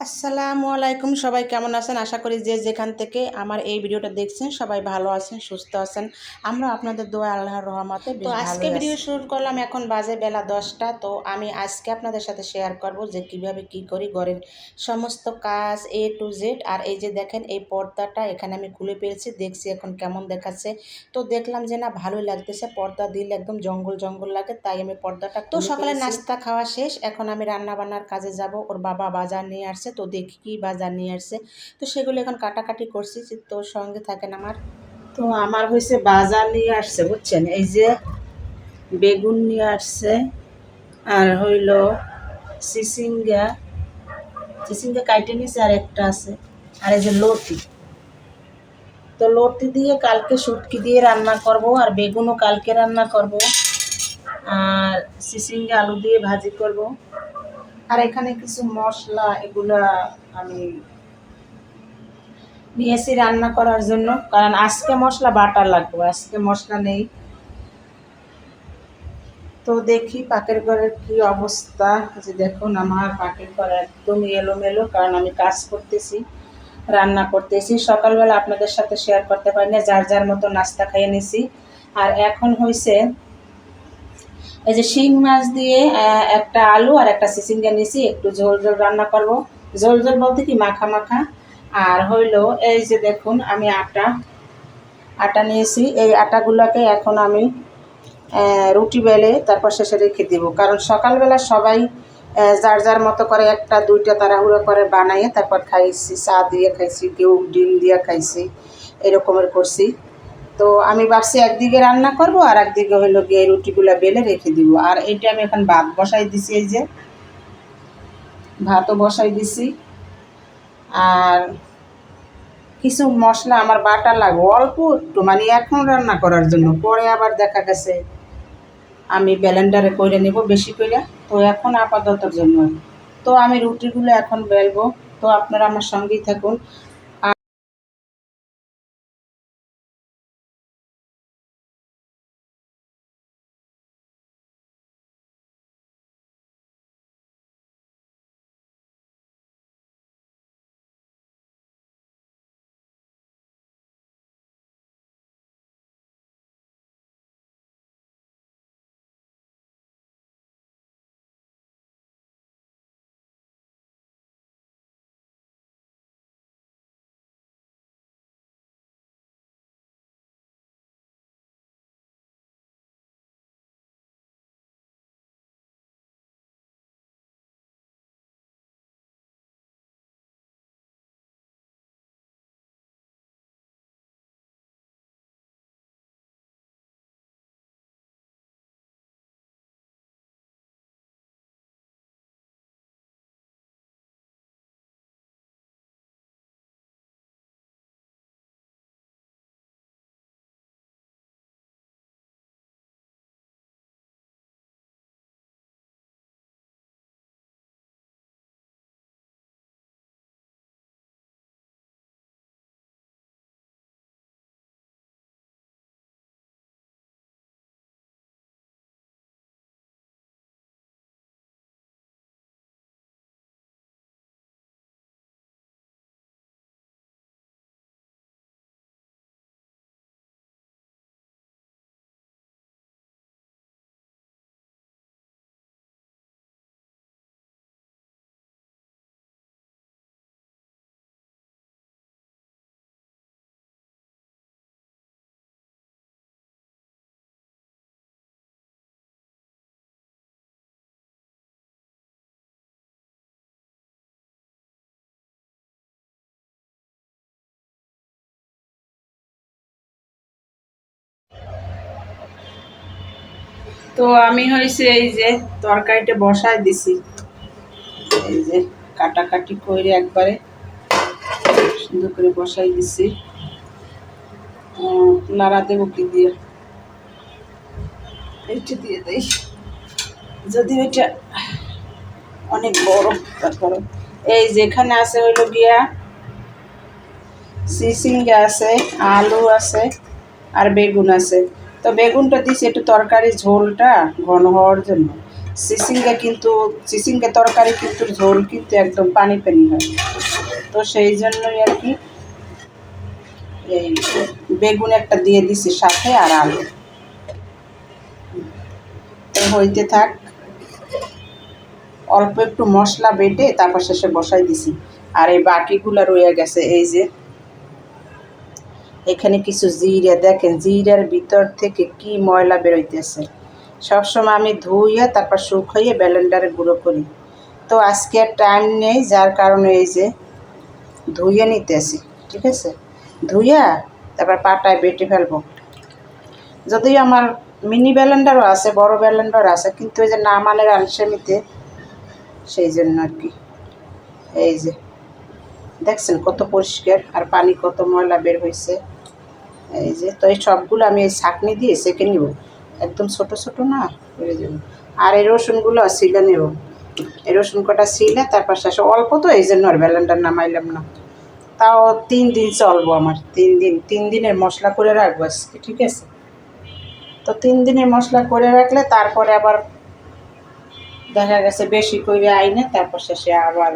আসসালামু আলাইকুম সবাই কেমন আছেন? আশা করি যে যেখান থেকে আমার এই ভিডিওটা দেখছেন সবাই ভালো আছেন সুস্থ আছেন। আমরা আপনাদের দোয়া আল্লাহর রহমতে তো আজকে ভিডিও শুরু করলাম এখন বাজে বেলা দশটা। তো আমি আজকে আপনাদের সাথে শেয়ার করব যে কীভাবে কি করি ঘরের সমস্ত কাজ এ টু জেড আর এই যে দেখেন এই পর্দাটা এখানে আমি খুলে পেয়েছি দেখছি এখন কেমন দেখাচ্ছে। তো দেখলাম যে না ভালোই লাগতেছে পর্দা দিলে একদম জঙ্গল জঙ্গল লাগে তাই আমি পর্দাটা তো সকালে নাস্তা খাওয়া শেষ এখন আমি রান্না বান্নার কাজে যাব ওর বাবা বাজার নিয়ে আসছে। তো দেখি কি বাজার নিয়ে আসছে। তো সেগুলো এখন কাটাকাটি করছি তোর সঙ্গে থাকেন আমার। তো আমার হয়েছে বাজার নিয়ে আসছে, বুঝছেন? এই যে বেগুন নিয়ে আসছে, আর হইল সিসিঙ্গা। সিসিঙ্গা কাইটে নিয়েছে আর একটা আছে, আর এই যে লতি। তো লতি দিয়ে কালকে শুটকি দিয়ে রান্না করব, আর বেগুনও কালকে রান্না করব, আর সিসিঙ্গা আলু দিয়ে ভাজি করব। আর এখানে কিছু মশলা এগুলা আমি নিয়েছি রান্না করার জন্য। কারণ আজকে মশলা বাটা লাগবে, আজকে মশলা নেই। তো দেখি পাকের ঘরের কি অবস্থা। যে দেখুন আমার পাকের ঘর একদম এলোমেলো, কারণ আমি কাজ করতেছি, রান্না করতেছি। সকালবেলা আপনাদের সাথে শেয়ার করতে পারি না, যার যার মতো নাস্তা খাইয়ে নিছি। আর এখন হয়েছে এই যে শিং মাছ দিয়ে একটা আলু আর একটা সিসিঙ্গা নিয়েছি, একটু ঝোল ঝোল রান্না করব। ঝোল ঝোল বলতে কি মাখা মাখা। আর হইল, এই যে দেখুন, আমি আটা আটা নিয়েছি। এই আটাগুলোকে এখন আমি রুটি বেলে তারপর শেষে রেখে দিব। কারণ সকালবেলা সবাই যার যার মতো করে একটা, দুইটা তাড়াহুড়ো করে বানাইয়ে তারপর খাইছি, চা দিয়ে খাইছি, কেউ ডিম দিয়ে খাইছি, এরকমের করছি। তো আমি ভাবছি একদিকে রান্না করব আর একদিকে হইল গিয়ে রুটিগুলো বেলে রেখে দিব। আর এইটা আমি এখন ভাত বসাই দিছি এই যে। ভাতও বসাই দিছি। আর কিছু মশলা আমার বাটা লাগবে, অল্প একটু মানে এখন রান্না করার জন্য। পরে আবার দেখা গেছে আমি ব্যালেন্ডারে করে নেব বেশি করে। তো এখন আপাততর জন্য। তো আমি রুটিগুলো এখন বেলবো। তো আপনারা আমার সঙ্গেই থাকুন। তো আমি হয়েছে এই যে তরকারিটা বসায় দিছি। এই যে কাটাকাটি করে একবারে সুন্দর করে বসাই দিছি। নাড়া দেবো কি দিয়ে? এইটা দিয়ে দেই। যদি এটা অনেক বড় তারপরে এই যেখানে আছে হইল গিয়া সিসিঙ্গা আছে, আলু আছে আর বেগুন আছে। তো বেগুনটা দিছি একটু তরকারি ঝোলটা ঘন হওয়ার জন্য। চিচিঙ্গা কিন্তু চিচিঙ্গা তরকারি কিন্তু ঝোল কিন্তু একদম পানি পানি হয়। তো সেই জন্যই আর কি এই বেগুন একটা দিয়ে দিছি সাথে আর আলু। তো হইতে থাক, অল্প একটু মশলা বেটে তারপর শেষে বসাই দিছি। আর এই বাকিগুলো রয়ে গেছে, এই যে এখানে কিছু জিরে, দেখেন জিরার ভিতর থেকে কি ময়লা বেরোইতেছে। সবসময় আমি ধুইয়ে তারপর শুকাইয়ে ব্যালেন্ডারে গুঁড়ো করি। তো আজকে আর টাইম নেই, যার কারণে এই যে ধুইয়ে নিতেছি, ঠিক আছে? ধুইয়া তারপর পাটায় বেটে ফেলব। যদিও আমার মিনি ব্যালেন্ডারও আছে, বড় ব্যালেন্ডার আছে, কিন্তু এই যে নামানের আলসেমিতে সেই জন্য আর কি। এই যে, দেখছেন কত পরিষ্কার, আর পানি কত ময়লা বের হয়েছে এই যে, তো এই সবগুলো আমি এই ছাঁকনি দিয়ে সেঁকে নিব। একদম ছোট ছোট না? করে যাব আর এই রসুনগুলো সিলে নেব। এই রসুন কটা সিলে তারপর শেষে অল্প তো, এই জন্য আর ব্যালেন্ডার নামাইলাম না। তাও তিন দিন চলবো আমার, তিন দিন, তিন দিনের মশলা করে রাখব আজকে, ঠিক আছে? তো তিন দিনের মশলা করে রাখলে তারপরে আবার দেখা গেছে বেশি করে আইনে, তারপর শেষে আবার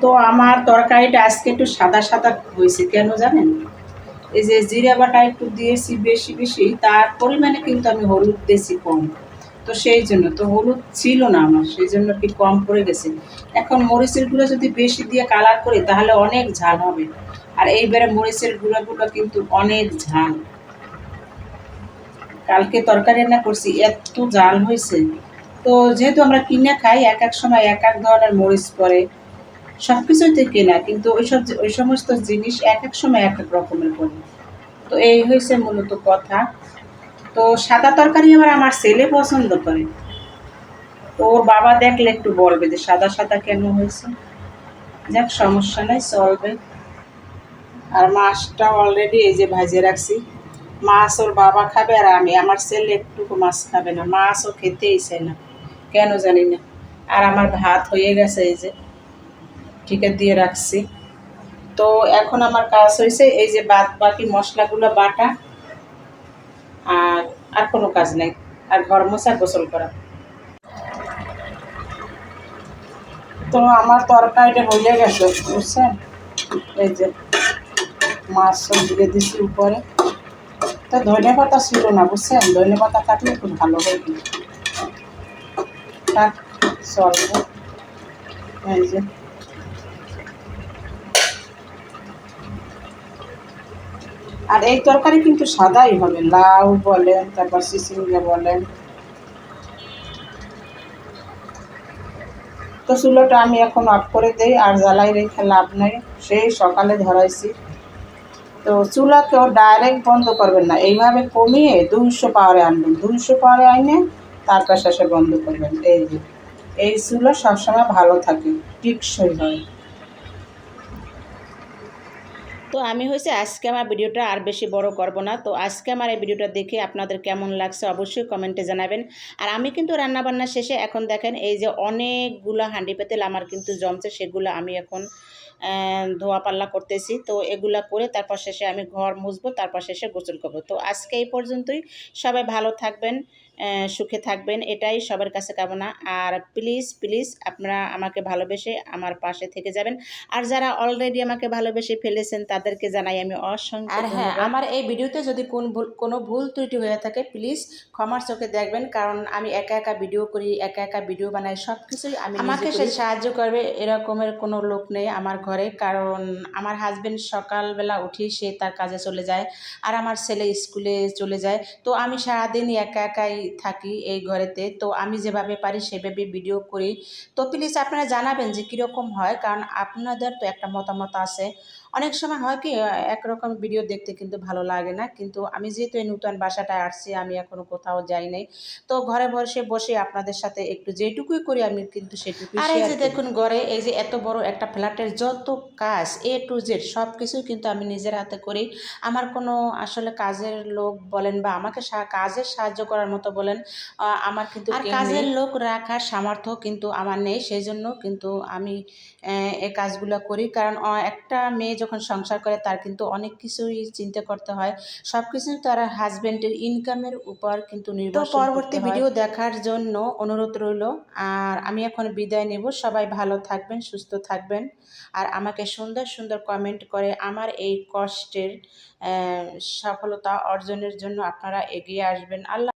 তো আমার তরকারিটা আজকে একটু সাদা সাদা হয়েছে, কেন জানেন? এই যে জিরা বাটা একটু দিয়েছি বেশি বেশি, তার পরিমাণে কিন্তু আমি হলুদ দিয়েছি কম। তো সেই জন্য, তো হলুদ ছিল না আমার, সেই জন্য কি কম পড়ে গেছে। এখন মরিচের গুঁড়ো যদি বেশি দিয়ে কালার করি, তাহলে অনেক ঝাল হবে। আর এইবারে মরিচের গুঁড়োগুলো কিন্তু অনেক ঝাল। কালকে তরকারি রান্না করছি, এত ঝাল হয়েছে। তো যেহেতু আমরা কিনে খাই, এক এক সময় এক এক ধরনের মরিচ পরে সব কিছুতে কেনা কিন্তু ওইসব ওই সমস্ত জিনিস এক এক সময় এক এক রকমের পড়ে তো এই হয়েছে মূলত কথা। তো সাদা তরকারি আবার আমার ছেলে পছন্দ করে। তো ওর বাবা দেখলে একটু বলবে যে সাদা সাদা কেন হয়েছে? যাক, সমস্যা নেই, চলবে। আর মাছটা অলরেডি এই যে ভাজে রাখছি। মাছ ওর বাবা খাবে আর আমি। আমার ছেলে একটুকু মাছ খাবে না। মাছও খেতেই চায় না। কেন জানি না। আর আমার ভাত হয়ে গেছে এই যে। ঠিকে দিয়ে রাখছি। তো এখন আমার কাজ হয়েছে এই যে বাদ বাকি মশলাগুলো বাটা। আর আর কোনো কাজ নেই। আর ঘর মোছা গোসল করা। তো আমার তরকারিটা হয়ে গেছে, বুঝছেন? এই যে মাছ দিয়ে দিছি উপরে। তো ধনে পাতা ছিল না, বুঝছেন? ধনে পাতা থাকলে খুব ভালো হয় থাক, চলবে। এই যে আর এই তরকারি কিন্তু সাদাই হবে, লাউ বলেন, তারপর সিসিঙ্গা বলেন। তো চুলোটা আমি এখন অফ করে দিই, আর জ্বালাই রেখে লাভ নেই, সেই সকালে ধরাইছি। তো চুলাকেও ডাইরেক্ট বন্ধ করবেন না, এইভাবে কমিয়ে দুইশো পাওয়ারে আনবেন, দুইশো পাওয়ারে আইনে তারপর শেষে বন্ধ করবেন, এই যে। এই চুলো সবসময় ভালো থাকে, টিকসই হয়। তো আমি হয়েছে আজকে আমার ভিডিওটা আর বেশি বড় করব না। তো আজকে আমার এই ভিডিওটা দেখে আপনাদের কেমন লাগছে অবশ্যই কমেন্টে জানাবেন। আর আমি কিন্তু রান্নাবান্না শেষে এখন দেখেন এই যে অনেকগুলো হাঁডি পেতেল আমার কিন্তু জমছে, সেগুলো আমি এখন ধোয়া পাল্লা করতেছি। তো এগুলা করে তারপর শেষে আমি ঘর মুছবো, তারপর শেষে গোসল করব। তো আজকে এই পর্যন্তই। সবাই ভালো থাকবেন। সুখে থাকবেন এটাই সবার কাছে কামনা। আর প্লিজ প্লিজ আপনারা আমাকে ভালোবেসে আমার পাশে থেকে যাবেন। আর যারা অলরেডি আমাকে ভালোবেসে ফেলেছেন তাদেরকে জানাই আমি অসংখ্য আর হ্যাঁ আমার এই ভিডিওতে যদি কোন ভুল কোনো ভুল ত্রুটি হয়ে থাকে প্লিজ ক্ষমার চোখে দেখবেন। কারণ আমি একা একা ভিডিও করি একা একা ভিডিও বানাই সব কিছুই আমি আমাকে সে সাহায্য করবে এরকমের কোনো লোক নেই আমার ঘরে। কারণ আমার হাজবেন্ড সকালবেলা উঠি সে তার কাজে চলে যায় আর আমার ছেলে স্কুলে চলে যায়। তো আমি সারাদিনই একা একাই থাকি এই ঘরেতে। তো আমি যেভাবে পারি সেভাবে ভিডিও করি। তো প্লিজ আপনারা জানাবেন যে কীরকম হয়, কারণ আপনাদের তো একটা মতামত আছে। অনেক সময় হয় কি একরকম ভিডিও দেখতে কিন্তু ভালো লাগে না। কিন্তু আমি যেহেতু এই নূতন বাসাটায় আসছি আমি এখনও কোথাও যাই নাই। তো ঘরে বসে বসে আপনাদের সাথে একটু যেটুকুই করি আমি কিন্তু সেটুকুই আর এই যে দেখুন ঘরে এই যে এত বড় একটা ফ্ল্যাটের যত কাজ এ টু জেড সব কিছুই কিন্তু আমি নিজের হাতে করি। আমার কোনো আসলে কাজের লোক বলেন বা আমাকে কাজের সাহায্য করার মতো বলেন আমার কিন্তু আর কাজের লোক রাখার সামর্থ্য কিন্তু আমার নেই। সেই জন্য কিন্তু আমি এই কাজগুলো করি। কারণ একটা মেয়ে যখন সংসার করে তার কিন্তু অনেক কিছুই চিন্তা করতে হয়। সব কিছুই তার হাজব্যান্ডের ইনকামের উপর কিন্তু নির্ভর পরবর্তী ভিডিও দেখার জন্য অনুরোধ রইল আর আমি এখন বিদায় নেব। সবাই ভালো থাকবেন সুস্থ থাকবেন আর আমাকে সুন্দর সুন্দর কমেন্ট করে আমার এই কষ্টের সফলতা অর্জনের জন্য আপনারা এগিয়ে আসবেন। আল্লাহ